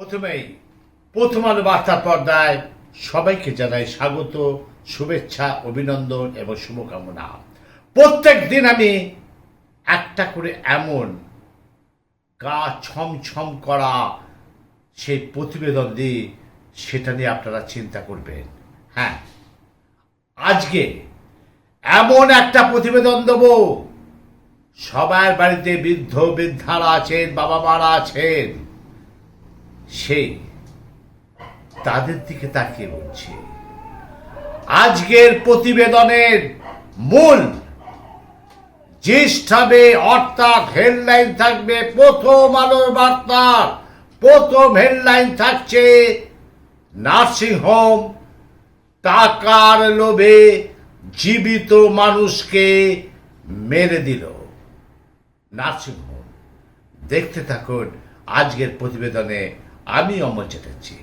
প্রথমেই প্রথম আলো বার্তা পর্দায় সবাইকে জানাই স্বাগত, শুভেচ্ছা, অভিনন্দন এবং শুভকামনা। প্রত্যেক দিন আমি একটা করে এমন গা ছমছম করা সেই প্রতিবেদন দিই, সেটা নিয়ে আপনারা চিন্তা করবেন। হ্যাঁ আজকে এমন একটা প্রতিবেদন দেবো। সবার বাড়িতে বৃদ্ধ বৃদ্ধারা আছেন বাবা মারা আছেন। সেই তাদের দিকে তাকিয়ে বলছে, আজকের প্রতিবেদনের মূল জ্যেষ্ঠাবে অর্থাৎ হেডলাইন থাকবে, প্রথম আলোর বার্তা, প্রথম হেডলাইন থাকছে নার্সিংহোম, টাকার লোভে জীবিত মানুষকে মেরে দিল। নার্সিংহোম, দেখতে থাকুন আজকের প্রতিবেদনে আমি অমর চ্যাটার্জি।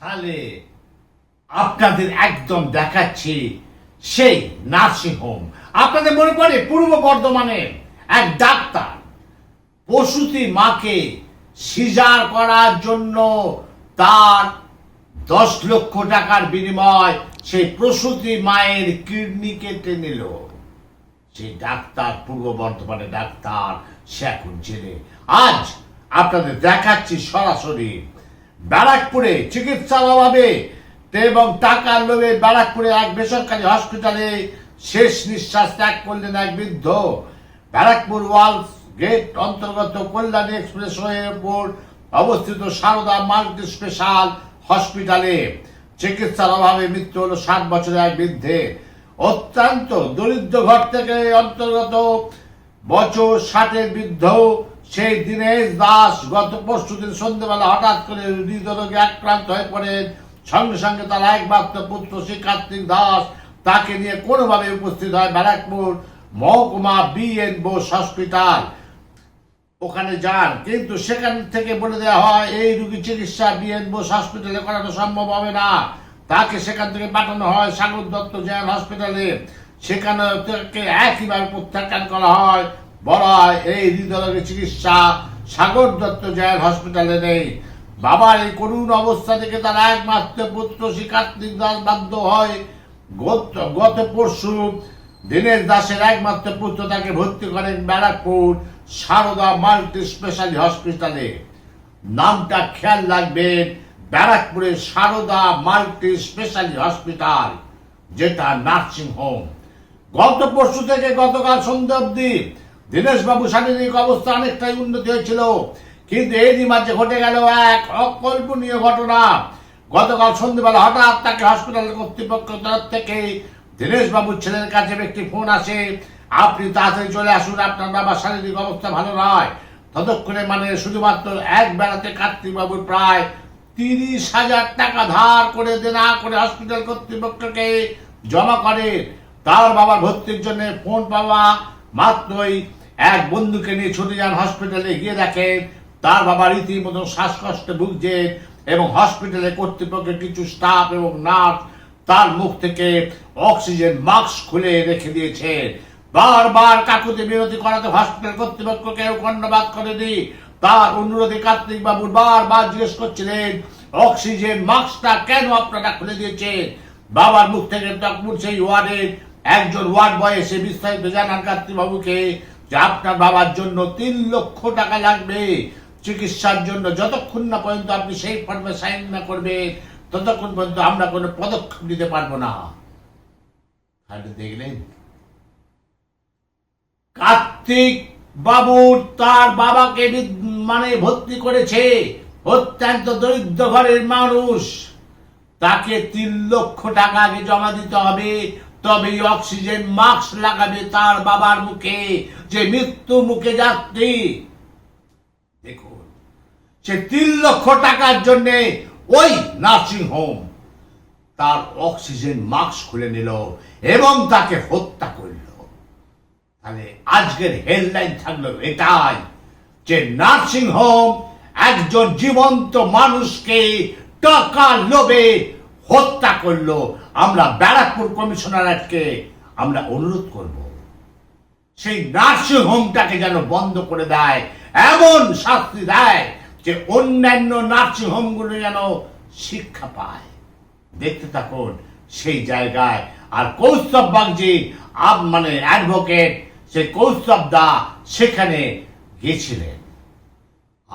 তাহলে আপনাদের একদম দেখাচ্ছি সেই নার্সিংহোম আপনাদের মনে পড়ে পূর্ব বর্ধমানের এক ডাক্তার? প্রসূতি মাকে সিজার করার জন্য তার দশ লক্ষ টাকার বিনিময় সেই প্রসূতি মায়ের কিডনি কেটে নিল। সেই ডাক্তার, পূর্ব বর্ধমানের ডাক্তার, সে এখন জেলে। আজ আপনাদের দেখাচ্ছি সরাসরি ব্যারাকপুরে চিকিৎসার অভাবে এবং টাকার লোভে ব্যারাকপুরে এক বেসরকারি হসপিটালে শেষ নিঃশ্বাস ত্যাগ করলেন এক বৃদ্ধ। ব্যারাকপুর ওয়ালস গেট অন্তর্গত কল্যাণী এক্সপ্রেস ওয়ের উপর অবস্থিত সারদা মাল্টি স্পেশাল হসপিটালে চিকিৎসার অভাবে মৃত্যু হলো ষাট বছরের এক বৃদ্ধে। অত্যন্ত দরিদ্র ঘর থেকে অন্তর্গত বছর ষাটের বৃদ্ধ সেই দীনেশ দাস গত পরশু দিন সন্ধ্যেবেলা হঠাৎ করে হৃদরোগে আক্রান্ত হয়ে পড়েন সঙ্গে সঙ্গে তার একমাত্র পুত্র শ্রী কার্তিক দাস তাকে নিয়ে কোনোভাবে উপস্থিত হয় ব্যারাকপুর মহকুমা বি এন বোস হসপিটাল। ওখানে যান, কিন্তু সেখান থেকে বলে দেওয়া হয়, এই রুগী চিকিৎসা বিএন বোস হসপিটালে করানো সম্ভব হবে না। তাকে সেখান থেকে পাঠানো হয় সাগর দত্ত জয়ান হসপিটালে। সেখানে তাকে একইভাবে প্রত্যাখ্যান করা হয়। বলা হয় এই হৃদরোগের চিকিৎসা সাগর দত্ত জয়ের হসপিটালে নেই। বাবার এই করুণ অবস্থা থেকে তার একমাত্র পুত্র শ্রী কার্তিক দাস বাধ্য হয়। গত পরশু দীনেশ দাসের একমাত্র পুত্র তাকে ভর্তি করেন ব্যারাকপুর সারদা মাল্টি স্পেশালি হসপিটালে। নামটা খেয়াল রাখবেন ব্যারাকপুরের সারদা মাল্টি স্পেশালি হসপিটাল, যেটা নার্সিং হোম। গত পরশু থেকে গতকাল সন্ধ্যা অব্দি দীনেশবাবু শারীরিক অবস্থা অনেকটাই উন্নতি হয়েছিল, কিন্তু এরই মাঝে ঘটে গেল এক অকল্পনীয় ঘটনা। গতকাল সন্ধ্যেবেলা হঠাৎ তাকে হসপিটাল কর্তৃপক্ষ তরফ থেকে দীনেশ বাবুর ছেলের কাছে একটি ফোন আসে, আপনি তাড়াতাড়ি চলে আসুন, আপনার বাবার শারীরিক অবস্থা ভালো নয়। ততক্ষণে মানে শুধুমাত্র এক বেলাতে কার্তিকবাবুর প্রায় তিরিশ হাজার টাকা ধার করে দেনা করে হসপিটাল কর্তৃপক্ষকে জমা করে। তার বাবার ভর্তির জন্য ফোন পাওয়া মাত্রই এক বন্ধুকে নিয়ে ছুটে যান হসপিটালে গিয়ে দেখেন তার বাবা রীতিমতো শ্বাসকষ্টে ভুগছেন এবং হসপিটালে কর্তৃপক্ষের কিছু স্টাফ এবং নার্স তার মুখ থেকে অক্সিজেন মাস্ক খুলে রেখে দিয়েছে। বারবার কাকুতে বিরতি করাতে হসপিটাল কর্তৃপক্ষ কেউ খণ্ডবাদ করেনি। তার অনুরোধে কার্তিক বাবুর বারবার জিজ্ঞেস করছিলেন অক্সিজেন মাস্কটা কেন আপনারা খুলে দিয়েছেন? বাবার মুখ থেকে তখন সেই ওয়ার্ডের একজন ওয়ার্ড বয় এসে বিস্তারিত জানান কার্তিক বাবুকে। যে আপনার বাবার জন্য তিন লক্ষ টাকা লাগবে, চিকিৎসার জন্য যতক্ষণ না পর্যন্ত আপনি সেই ফর্মে সাইন না করবেন, ততক্ষণ পর্যন্ত আমরা কোনো পদক্ষেপ নিতে পারব না। দেখলেন, কার্তিক বাবুর তার বাবাকে মানে ভর্তি করেছে, অত্যন্ত দরিদ্র ঘরের মানুষ। তাকে তিন লক্ষ টাকা আগে জমা দিতে হবে তবে অক্সিজেন মাস্ক লাগাবে তার বাবার মুখে, যে মৃত্যু মুখে যাত্রী। দেখুন, সে তিন লক্ষ টাকার জন্য ওই নার্সিং হোম তার অক্সিজেন মাস্ক খুলে নিল এবং তাকে হত্যা করল। তাহলে আজকের হেডলাইন থাকল এটাই যে নার্সিং হোম একজন জীবন্ত মানুষকে টাকা লোভে হত্যা করল, আমরা ব্যারাকপুর কমিশনারেটকে আমরা অনুরোধ করব। সেই নার্সিং হোমটাকে যেন বন্ধ করে দেয়, এমন শাস্তি দেয় যে অন্যান্য নার্সিং হোমগুলো যেন শিক্ষা পায়। দেখতে থাকুন, সেই জায়গায়। আর কৌস্তব বাগজি আব মানে অ্যাডভোকেট সে কৌস্তব দা সেখানে গেছিলেন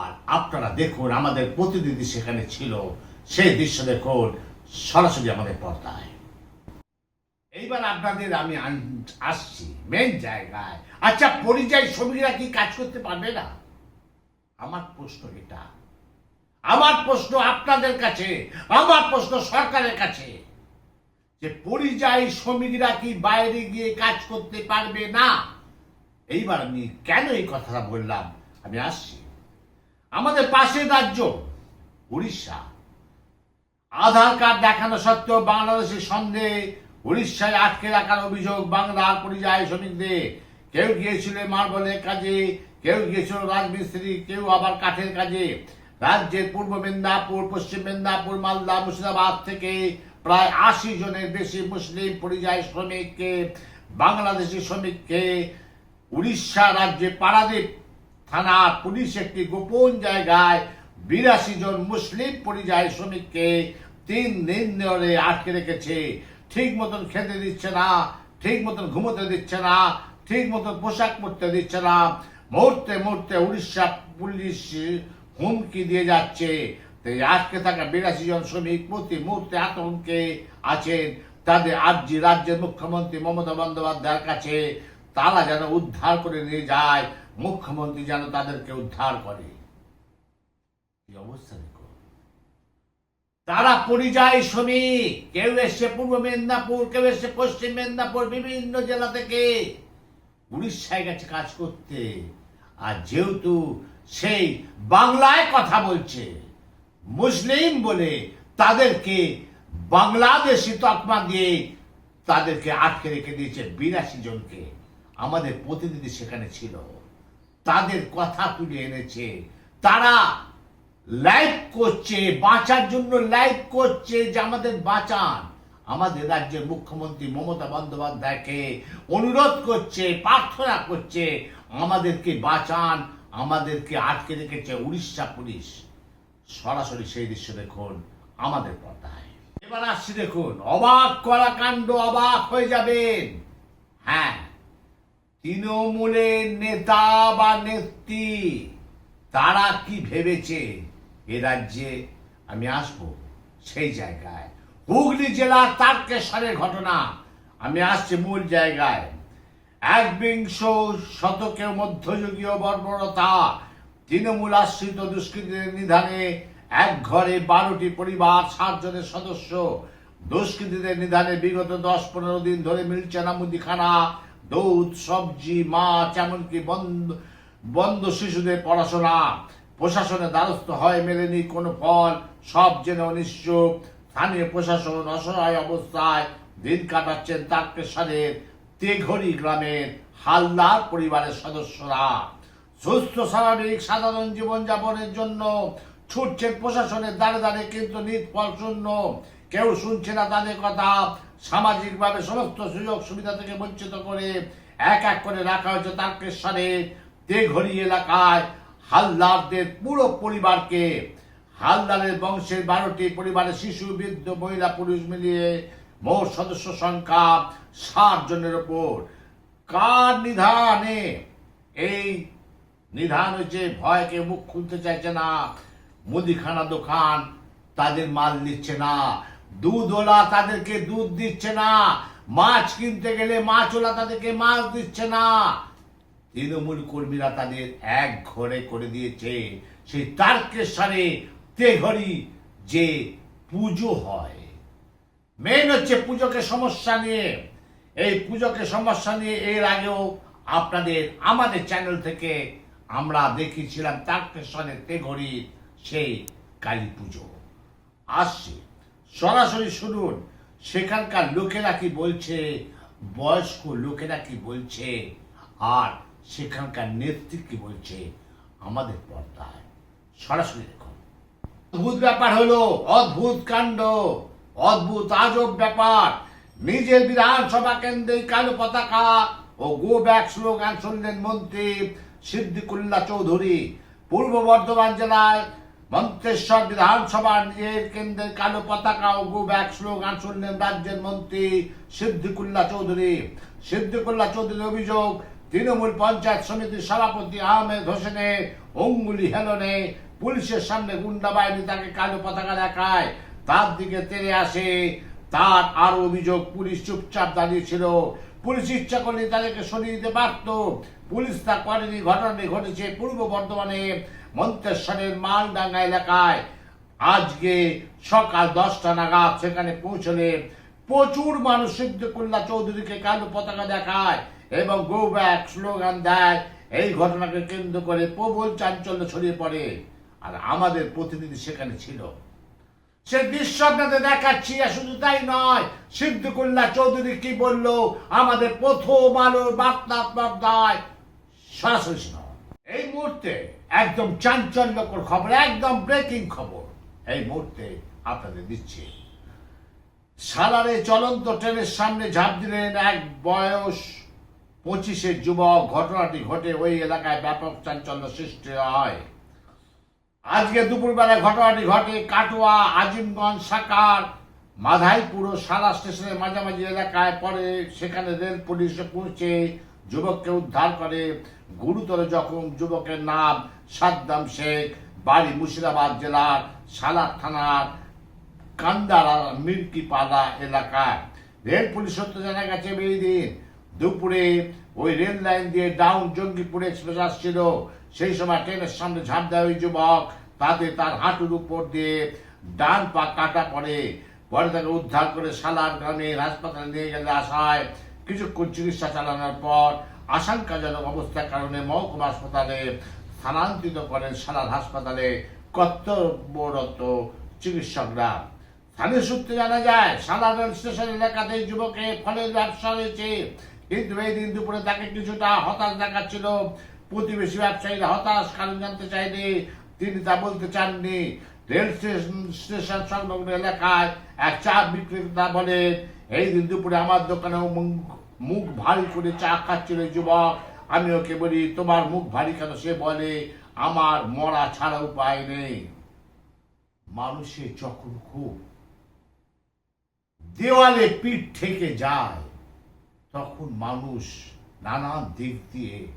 আর আপনারা দেখুন, আমাদের প্রতিনিধি সেখানে ছিল। সেই দৃশ্য দেখুন সরাসরি আমাদের পর্দায়। এইবার আপনাদের আমি আসছি মেন জায়গায়। আচ্ছা পরিযায়ী শ্রমিকরা কি কাজ করতে পারবে না? আমার প্রশ্ন এটা। আমার প্রশ্ন আপনাদের কাছে, আমার প্রশ্ন সরকারের কাছে, যে পরিযায়ী শ্রমিকরা কি বাইরে গিয়ে কাজ করতে পারবে না? এইবার আমি কেন এই কথাটা বললাম? আমি আসছি। আমাদের পাশের রাজ্য, উড়িষ্যা। আধার কার্ড দেখানো সত্ত্বেও বাংলাদেশের সন্দেহে উড়িষ্যায় আটকে রাখার অভিযোগ বাংলার পরিযায়ী শ্রমিকদের। কেউ গিয়েছিল মার্বলের কাজে, কেউ গিয়েছিল রাজমিস্ত্রি, কেউ আবার কাঠের কাজে। রাজ্যের পূর্ব মেদিনীপুর, পশ্চিম মেদিনীপুর, মালদা, মুর্শিদাবাদ থেকে প্রায় আশি জনের বেশি মুসলিম পরিযায়ী শ্রমিককে, বাংলাদেশি শ্রমিককে উড়িষ্যা রাজ্যে পারাদ্বীপ থানার পুলিশ একটি গোপন জায়গায় বিরাশি জন মুসলিম পরিযায়ী শ্রমিককে তিন দিন ধরে আটকে রেখেছে। ঠিক মতন খেতে দিচ্ছে না, ঠিক মতন ঘুমোতে দিচ্ছে না, ঠিক মতন পোশাক পরতে দিচ্ছে না। মুহূর্তে মুহূর্তে উড়িষ্যা পুলিশ হুমকি দিয়ে যাচ্ছে। তো এই আটকে থাকা বিরাশি জন শ্রমিক প্রতি মুহূর্তে আতঙ্কে আছেন। তাদের আর্জি রাজ্যের মুখ্যমন্ত্রী মমতা বন্দ্যোপাধ্যায়ের কাছে, তারা যেন উদ্ধার করে নিয়ে যায়। মুখ্যমন্ত্রী যেন তাদেরকে উদ্ধার করে। অবস্থা দেখো। তারা পরিযায়ী শ্রমিক। কেউ এসছে পূর্ব মেদিনীপুর, কেউ এসছে পশ্চিম মেদিনীপুর, বিভিন্ন জেলা থেকে। উড়িষ্যায় গেছে কাজ করতে। আর যেহেতু সেই বাংলায় কথা বলছে, মুসলিম বলে তাদেরকে বাংলাদেশি তকমা দিয়ে তাদেরকে আটকে রেখে দিয়েছে বিরাশি জনকে। আমাদের প্রতিনিধি সেখানে ছিল। তাদের কথা তুলে এনেছে। তারা লাইভ করছে, বাঁচার জন্য লাইভ করছে যে আমাদের বাঁচান। আমাদের রাজ্যের মুখ্যমন্ত্রী মমতা বন্দ্যোপাধ্যায়কে অনুরোধ করছে, প্রার্থনা করছে, আমাদেরকে বাঁচান, আমাদেরকে আটকে রেখেছে উড়িষ্যা পুলিশ। সরাসরি সেই দৃশ্য দেখুন আমাদের পর্দায়। এবার আসছি দেখুন, অবাক করা কাণ্ড অবাক হয়ে যাবেন। হ্যাঁ তৃণমূলের নেতা বা নেত্রী, তারা কি ভেবেছে? এ রাজ্যে আমি আসব সেই জায়গায়। হুগলি জেলার তারকেশ্বরের ঘটনা, আমি আসছি মূল জায়গায়। একবিংশ শতকের মধ্যযুগীয় বর্বরতা, তৃণমূল আশ্রিত দুষ্কৃতীদের নিধানে এক ঘরে বারোটি পরিবার ষাট জনের সদস্য। দুষ্কৃতীদের নিধানে বিগত দশ পনেরো দিন ধরে মিলছে না মুদিখানা দুধ, সবজি, মাছ, এমনকি বন্ধ বন্ধ শিশুদের পড়াশোনা। প্রশাসনের দ্বারস্থ হয়, মেলেনি কোনো ফল, সব জেনে অনিশ্চ স্থানীয় প্রশাসন অসহায় অবস্থায় দিন কাটাচ্ছেন তারকেশ্বরের তেঘরি গ্রামের হালদার পরিবারের সদস্যরা। সুস্থ, স্বাভাবিক, সাধারণ জীবনযাপনের জন্য ছুটছেন প্রশাসনের দ্বারে দ্বারে, কিন্তু নিষ্ফল শূন্য। কেউ শুনছে না তাদের কথা। সামাজিকভাবে সমস্ত সুযোগ সুবিধা থেকে বঞ্চিত করে এক এক করে রাখা হয়েছে তারকেশ্বরে তেঘরি এলাকায়। হালদারদের পুরো পরিবারকে, হালদারের বংশের বারোটি পরিবারের শিশু, বৃদ্ধ, মহিলা, পুরুষ মিলিয়ে মোট সদস্য সংখ্যা ষাট জনের ওপর। কার নিধানে? এই নিধান হয়েছে ভয়কে মুখ খুলতে চাইছে না। মুদিখানা দোকান তাদের মাল দিচ্ছে না। দুধওয়ালা তাদেরকে দুধ দিচ্ছে না। মাছ কিনতে গেলে মাছওয়ালা তাদেরকে মাছ দিচ্ছে না। তৃণমূল কর্মীরা তাদের এক ঘরে করে দিয়েছে। সেই তারকেশ্বরে তেঘরি যে পুজো হয়। মেন হচ্ছে পুজোকে সমস্যা নিয়ে। এই পুজোকে সমস্যা নিয়ে এর আগেও আপনাদের আমাদের চ্যানেল থেকে আমরা দেখিয়েছিলাম তারকেশ্বরের তেঘরি সেই কালী পুজো। আসছে। সরাসরি শুনুন, সেখানকার লোকেরা কি বলছে? বয়স্ক লোকেরা কি বলছে? আর সেখানকার নেত্রী কি বলছে, আমাদের পর্দায়। সরাসরি দেখুন। অদ্ভুত ব্যাপার হলো, অদ্ভুত কাণ্ড, অদ্ভুত আজব ব্যাপার। নিজের বিধানসভা কেন্দ্রে কালো পতাকা ও গো ব্যাক স্লোগান শুনলেন মন্ত্রী সিদ্দিকুল্লাহ চৌধুরী। পূর্ব বর্ধমান জেলায় মন্ত্রেশ্বর বিধানসভা নিজের কেন্দ্রের কালো পতাকা ও গো ব্যাক স্লোগান শুনলেন রাজ্যের মন্ত্রী সিদ্দিকুল্লাহ চৌধুরী। সিদ্দিকুল্লাহ চৌধুরীর অভিযোগ তৃণমূল পঞ্চায়েত সমিতির সভাপতি আহমেদ হোসেনের অঙ্গুলি হেলনে পুলিশের সামনে গুন্ডা বাহিনী তাকে কালো পতাকা দেখায়। তার দিকে তেড়ে আসে, তার আরও অভিযোগ, পুলিশ চুপচাপ দাঁড়িয়েছিল। পুলিশ ইচ্ছা করলে তাদেরকে সরিয়ে দিতে পারত। পুলিশ তা করেনি, ঘটনাটি ঘটেছে পূর্ব বর্ধমানে মন্তেশ্বরের মালডাঙ্গা এলাকায়। আজকে সকাল দশটা নাগাদ সেখানে পৌঁছলে প্রচুর মানুষ সিদ্দিকুল্লাহ চৌধুরীকে কালো পতাকা দেখায়। এবং গো ব্যাক স্লোগান দেয়, এই ঘটনাকে কেন্দ্র করে প্রবল চাঞ্চল্য ছড়িয়ে পড়ে। আর আমাদের প্রতিনিধি সেখানে ছিল। সে দৃশ্য দেখাচ্ছি, আর শুধু তাই নয় সিদ্দিকুল্লাহ চৌধুরী কি বলল, আমাদের প্রথম আলোর বার্তাত্মক দায় সরাসরি এই মুহূর্তে একদম চাঞ্চল্যকর খবর, একদম ব্রেকিং খবর। এই মুহূর্তে আপনাদের দিচ্ছি। সালারে চলন্ত ট্রেনের সামনে ঝাঁপ দিলেন এক বয়স পঁচিশের যুবক ঘটনাটি ঘটে ওই এলাকায় ব্যাপক চাঞ্চল্য সৃষ্টি হয়। আজকে দুপুরবেলা ঘটনাটি ঘটে কাটোয়া, আজিমগঞ্জ, সাকার, মাধাইপুর ও সারা স্টেশনের মাঝামাঝি এলাকায় পরে সেখানে রেল পুলিশ পৌঁছে যুবককে উদ্ধার করে। গুরুতর জখম যুবকের নাম সাদ্দাম শেখ, বাড়ি মুর্শিদাবাদ জেলার সালার থানার কান্দারা মির্কিপাড়া এলাকায়। রেল পুলিশ সূত্রে জানা গেছে দিন দুপুরে ওই রেল লাইন দিয়ে ডাউন জঙ্গিপুর এক্সপ্রেস আসছিল সেই সময় ট্রেনের সামনে ঝাঁপ দেয় ওই যুবক। তাতে তার হাঁটুর উপর দিয়ে ডান পা কাটা পড়ে। পরে তাকে উদ্ধার করে সালার গ্রামের হাসপাতালে নিয়ে গেলে আসায়। কিছুক্ষণ চিকিৎসা চালানোর পর আশঙ্কাজনক অবস্থার কারণে মহকুমা হাসপাতালে স্থানান্তরিত করেন সালার হাসপাতালে কর্তব্যরত চিকিৎসকরা। স্থানীয় সূত্রে জানা যায় সালা রেল স্টেশন এলাকাতে যুবকের ফলের ব্যবসা রয়েছে কিন্তু এই দিন দুপুরে তাকে কিছুটা হতাশ দেখাচ্ছিল, প্রতিবেশী ব্যবসায়ীরা হতাশ, কারণ জানতে চাইলে তিনি তা বলতে চাননি। রেল স্টেশন স্টেশন সংলগ্ন এলাকায় এক চা বিক্রেতা বলেন এই দিন দুপুরে আমার দোকানে মুখ- ভারী করে চা খাচ্ছিল যুবক। আমি ওকে বলি, তোমার মুখ ভারী কেন? সে বলে, আমার মরা ছাড়া উপায় নেই। মানুষের যখন খুব দেওয়ালে পিঠ থেকে যায় তখন মানুষ নানান দিক দিয়ে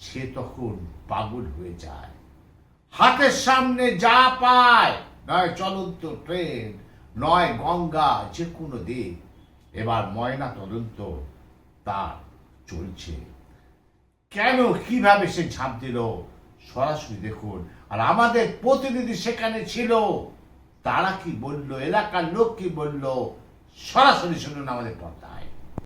সে তখন পাগল হয়ে যায়। হাতের সামনে যা পায়, নয় চলন্ত ট্রেন, নয় গঙ্গা, যে কোনো দিক, এবার ময়না তদন্ত তার চলছে। কেন, কীভাবে সে ঝাঁপ দিল? সরাসরি দেখুন। আর আমাদের প্রতিনিধি সেখানে ছিল। তারা কি বলল? এলাকার লোক কি বলল? সরাসরি শুনুন আমাদের পর্দায়।